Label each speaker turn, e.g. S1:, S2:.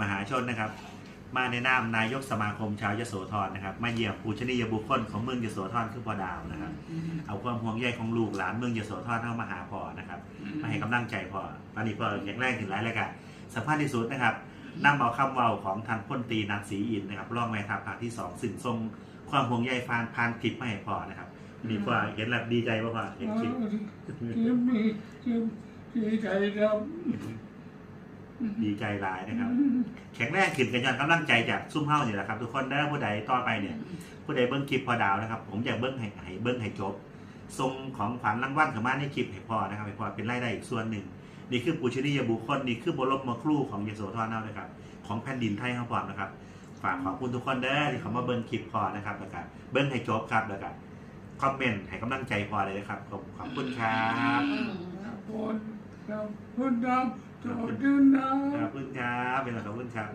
S1: มหาชนนะครับ มาในนามนายกสมาคมชาวยโสธรนะครับ มาเยี่ยมปูชนียบุคคลของเมืองยโสธรคือพ่อดาวนะครับ เอาความห่วงใยของลูกหลานเมืองยโสธรเข้ามาหาพ่อนะครับ มาให้กำลังใจพ่อตอนนี้พ่อแข็งแรงถึงหลายแล้วกันสำคัญที่สุดนะครับนำเอาคำเว้าของทางพ้นตรีนักศรีอินทร์นะครับรองแม่ทัพภาคที่สองซึ่งทรงความห่วงใยฟานพานคลิปมาให้พ่อนะครับนี่พ่อเห็นแล้วดีใจป่ะพ่อเห็นคลิป
S2: ยิ้มมียิ้มดีใจครับ
S1: ดีใจหลายนะครับ แข็งแรงขึ้นกันย้อนกำลังใจจากซุ่มเฮ้านี่แหละครับ ทุกคนได้อผู้ใดต่อไปเนี่ย ผู้ใดเบิ้งคลิปพอดาวนะครับ ผมอยากเบิ้งให้ให้เบิ้งให้จบทรงของขวัญรางวัลเข้ามาในคลิปให้พอนะครับให้พอเป็นรายได้อีกส่วนหนึ่ง นี่คือปูชนียบุคคลนี่คือบรมครูของยโสธรเนานะครับ ของแผ่นดินไทยเขาพร้อมนะครับ ฝากขอบคุณทุกคนเด้อที่เขามาเบิ้งคลิปพอนะครับแล้วก็เบิ้งให้จบครับแล้วก็คอมเมนต์ให้กำลังใจพอเลยนะครับขอบขอบคุณครับ
S2: ขอบคุณ ขอบคุณครับขอบคุณนะ
S1: ขอบคุณครับเป็นไรขอบคุณครับ